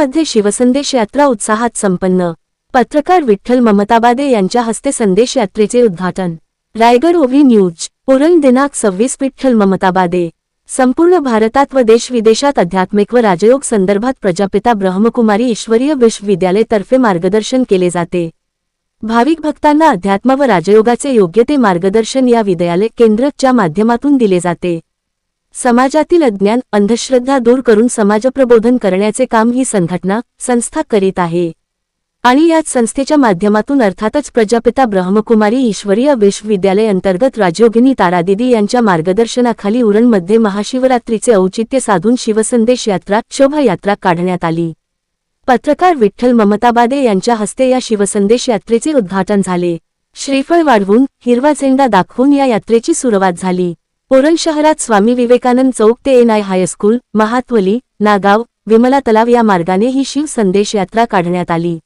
उरणमध्ये शिवसंदेश यात्रा उत्साहात संपन्न. पत्रकार विठ्ठल ममताबादे यांच्या हस्ते संदेश यात्रेचे उद्घाटन. रायगड ओव्ही न्यूज पुरण दिनांक सव्वीस विठ्ठल ममताबादे. संपूर्ण भारतात व देशविदेशात आध्यात्मिक व राजयोग संदर्भात प्रजापिता ब्रह्मकुमारी ईश्वरीय विश्वविद्यालयतर्फे मार्गदर्शन केले जाते. भाविक भक्तांना अध्यात्म व राजयोगाचे योग्य ते मार्गदर्शन या विद्यालय केंद्रच्या माध्यमातून दिले जाते. समाजातील अज्ञान अंधश्रद्धा दूर करून समाजप्रबोधन करण्याचे काम ही संघटना संस्था करीत आहे. आणि याच संस्थेच्या माध्यमातून अर्थातच प्रजापिता ब्रह्मकुमारी ईश्वरीय विश्वविद्यालय अंतर्गत राजयोगिनी तारादिदी यांच्या मार्गदर्शनाखाली उरणमध्ये महाशिवरात्रीचे औचित्य साधून शिवसंदेश यात्रा शोभायात्रा काढण्यात आली. पत्रकार विठ्ठल ममताबादे यांच्या हस्ते या शिवसंदेश यात्रेचे उद्घाटन झाले. श्रीफळ वाढवून हिरवा झेंडा दाखवून या यात्रेची सुरुवात झाली. उरण शहरात स्वामी विवेकानंद चौक ते N I high school Mahatwali Nagaon Vimala तलाव या मार्गाने ही शिव संदेश यात्रा काढण्यात आली.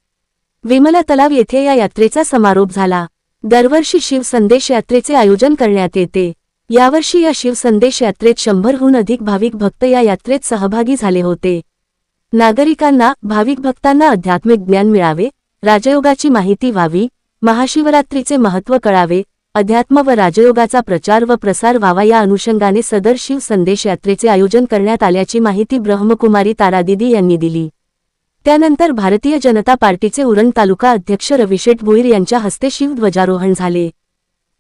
विमला तलाव येथे या यात्रेचा समारोप झाला. दरवर्षी शिव संदेश यात्रेचे आयोजन करण्यात येते. यावर्षी या शिव संदेश यात्रेत शंभरहून अधिक भाविक भक्त या यात्रेत सहभागी झाले होते. नागरिकांना भाविक भक्तांना आध्यात्मिक ज्ञान मिळावे राजयोगाची माहिती व्हावी महाशिवरात्रीचे महत्त्व कळावे अध्यात्म व राजयोगाचा प्रचार व प्रसार व्हावा या अनुषंगाने सदर शिव संदेश यात्रेचे आयोजन करण्यात आल्याची माहिती ब्रह्मकुमारी तारादिदी यांनी दिली. त्यानंतर भारतीय जनता पार्टीचे उरण तालुका अध्यक्ष रविशेठ भुईर यांच्या हस्ते शिवध्वजारोहण झाले.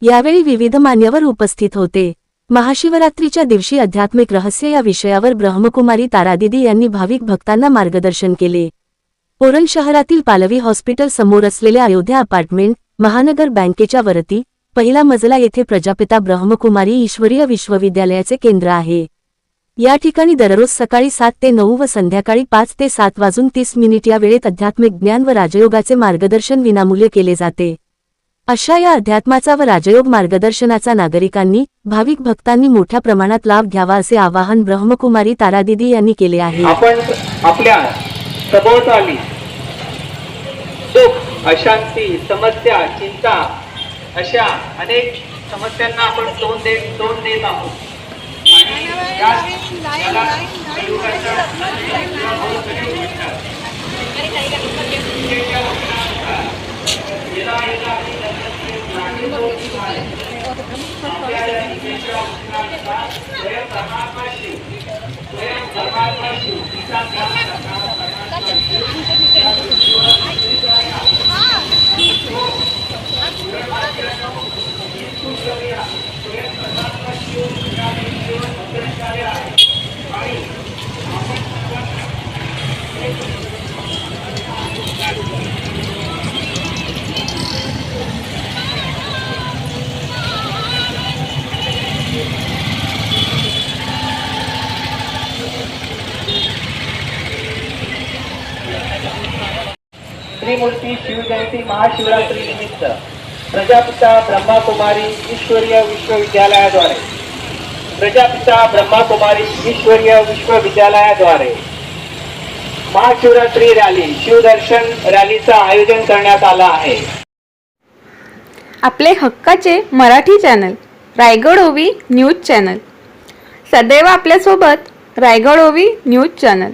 यावेळी विविध मान्यवर उपस्थित होते. महाशिवरात्रीच्या दिवशी आध्यात्मिक रहस्य या विषयावर ब्रह्मकुमारी तारादिदी यांनी भाविक भक्तांना मार्गदर्शन केले. ओरण शहरातील पालवी हॉस्पिटल समोर असलेले अयोध्या अपार्टमेंट महानगर बँकेच्या वरती पहिला मजला येथे प्रजापिता ब्रह्मकुमारी ईश्वरीय विश्वविद्यालयाचे केंद्र आहे. या ठिकाणी दररोज सकाळी सात ते नऊ व संध्याकाळी पाच ते सात वाजून तीस मिनिट या वेळेत आध्यात्मिक ज्ञान व राजयोगाचे मार्गदर्शन विनामूल्य केले जाते. अशा या अध्यात्माचा व राजयोग मार्गदर्शनाचा नागरिकांनी भाविक भक्तांनी मोठ्या प्रमाणात लाभ घ्यावा असे आवाहन ब्रह्मकुमारी तारादिदी यांनी केले आहे. आपण आपल्या सभोवताली सुख अशांती समस्या चिंता अशा अनेक समस्यांना आपण तोंड देत तोंड देत आहोत. आणि श्रीमूर्ती शिवजयंती महाशिवरात्री निमित्त। प्रजापिता ब्रह्माकुमारी ईश्वरीय विश्वविद्यालयाद्वारे. प्रजापिता ब्रह्माकुमारी ईश्वरीय विश्वविद्यालयाद्वारे. महाशिवरात्री रॅली शिवदर्शन रॅलीचं आयोजन करण्यात आलं आहे. आपले हक्काचे मराठी चॅनल रायगड ओवी न्यूज चॅनल. सदैव आपल्यासोबत रायगड ओवी न्यूज चॅनल.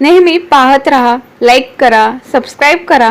नेहमी पाहत रहा लाईक करा सबस्क्राईब करा.